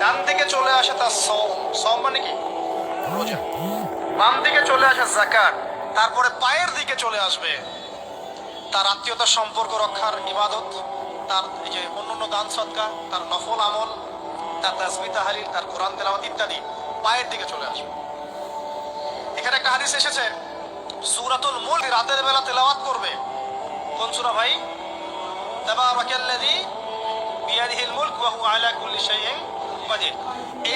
ডান দিকে চলে আসে তার সম সম মানে কি? রোজা। বাম দিকে চলে আসে জাকাত তারপরে পায়ের দিকে চলে আসবে তার আত্মীয়তার সম্পর্ক রক্ষার ইবাদত তার এই যে অন্যান্য দান সৎকা তার নফল আমল তার তাসমি তাহারির তার কোরআন তেলাওয়াত ইত্যাদি পায়ের দিকে চলে আসবে। এখানে একটা হাদিস এসেছে সূরাতুল মুলক রাতের বেলা তেলাওয়াত করবে। কোন সূরা ভাই? তাবারাকাল্লাযী বিয়াদিহিল মুলক ওয়া হুয়া আলা কুল্লি শাইইন।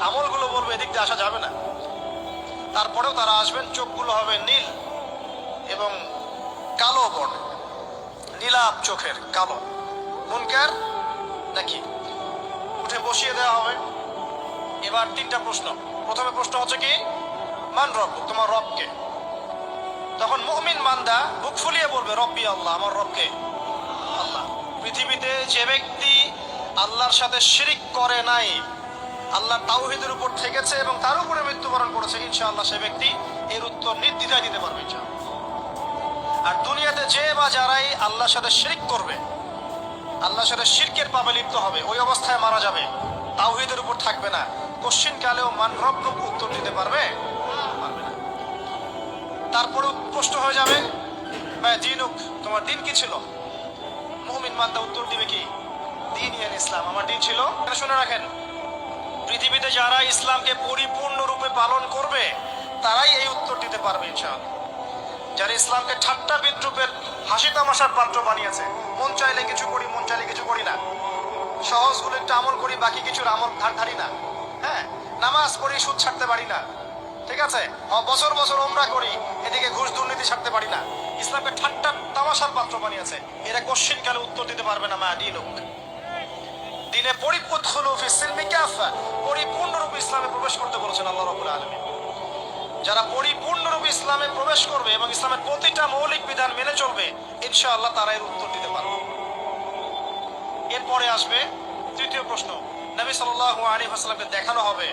আমলগুলো বলবে, এদিক দিয়ে আসা যাবে না। তারপরেও তারা আসবেন, চোখগুলো হবে নীল এবং কালো বর্ণ নীলাপ চোখের, কালো। মুনকার নাকি? উঠে বসিয়ে দেওয়া হবে। এবার তিনটা প্রশ্ন। প্রথমে প্রশ্ন হচ্ছে কি, মান রব, তোমার রবকে? তখন মুমিন মান্দা বুক ফুলিয়ে বলবে, রব্বি আল্লাহ, আমার রবকে। আল্লাহ। পৃথিবীতে যে ব্যক্তি আল্লাহর সাথে শিরিক করে নাই আল্লাহ তাওহিদের উপর থেকেছে এবং তার উপরে মৃত্যুবরণ করেছে। ইনশাআল্লাহ সে ব্যক্তি এর উত্তর নির্দ্বিধায় দিতে পারবে আর দুনিয়াতে যে বা যারাই আল্লাহর সাথে শিরিক করবে, আল্লাহর সাথে শিরকের পাবে লিপ্ত হবে, ওই অবস্থায় মারা যাবে। তাওহিদের উপর থাকবে না। কোশ্চিন কালেও মান রব উত্তর দিতে পারবে? না। তারপরে প্রশ্ন হয়ে যাবে, ভাই, দিনুক, তোমার দিন কি ছিল? মুমিন মান্দা উত্তর দিবে কি? দিন ইয়ান ইসলাম। আমার দিন ছিল? শুনে রাখেন। পৃথিবীতে যারা ইসলামকে পরিপূর্ণরূপে পালন করবে, তারাই এই উত্তর দিতে পারবে ইনশাআল্লাহ। যারা ইসলামকে ঠাট্টা বিদ্রুপের হাসি তামাশার পাত্র বানিয়েছে, মন চাইলে কিছু করি, মন চাইলে কিছু করি না। সহজগুলো একটু আমল করি, বাকি কিছুর আমল ধার ধারি না। হ্যাঁ নামাজ পড়ি, সুদ ছাড়তে পারি না। ঠিক আছে? বছর বছর ওমরা করি, এদিকে ঘুষ দুর্নীতি ছাড়তে পারি না। ইসলামকে ঠাট্টা তামাশার পাত্র বানিয়েছে, এরা কোশ্চিন কালে উত্তর দিতে পারবে না, মা দিন দিনে পরিপূর্ণ পরিপূর্ণরূপে ইসলামে প্রবেশ করতে বলেছেন আল্লাহ রবুল আলমী যারা পরিপূর্ণরূপে ইসলামে প্রবেশ করবে এবং ইসলামের প্রতিটা মৌলিক বিধান মেনে চলবে, ইনশাআল্লাহ তারা এর উত্তর দিতে পারবে। এরপরে আসবে তৃতীয় প্রশ্ন। নবী সাল্লাল্লাহু আলাইহি ওয়াসাল্লামকে দেখানো হবে।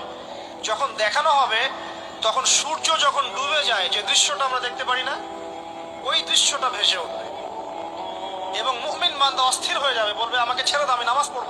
যখন দেখানো হবে, তখন সূর্য যখন ডুবে যায়, যে দৃশ্যটা আমরা দেখতে পারি না, ওই দৃশ্যটা ভেসে উঠবে। এবং মুমিন বান্দা অস্থির হয়ে যাবে, বলবে, আমাকে ছেড়ে দাও, আমি নামাজ পড়ব।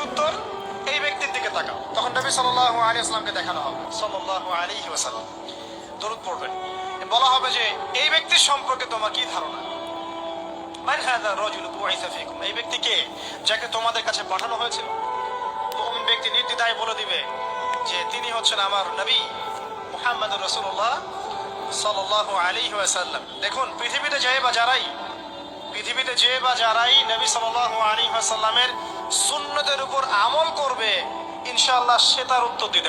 উত্তর, এই ব্যক্তির দিকে তাকাও। তখন নবী সাল্লাল্লাহু আলাইহি ওয়াসাল্লামকে দেখানো হবে। সাল্লাল্লাহু আলী ওয়াসাল্লাম। দরুদ পড়বেন। বলা হবে যে, এই ব্যক্তির সম্পর্কে তোমার কি ধারণা? মান হাযা রাজুল বুইসা ফিকুম। এই ব্যক্তি কে যাকে তোমাদের কাছে পাঠানো হয়েছিল? মুমিন ব্যক্তি নির্দ্বিধায় বলে দিবে যে, তিনি হচ্ছেন আমার নবী মুহাম্মদুর রাসূলুল্লাহ সাল্লাল্লাহু আলাইহি ওয়াসাল্লাম। দেখুন, পৃথিবীতে যে বা যারাই, পৃথিবীতে যে বা যারাই নবী সাল্লাল্লাহু আলাইহি ওয়াসাল্লামের সুন্নতের উপর আমল করবে ইনশাল্লাহ সে তার উত্তর দিতে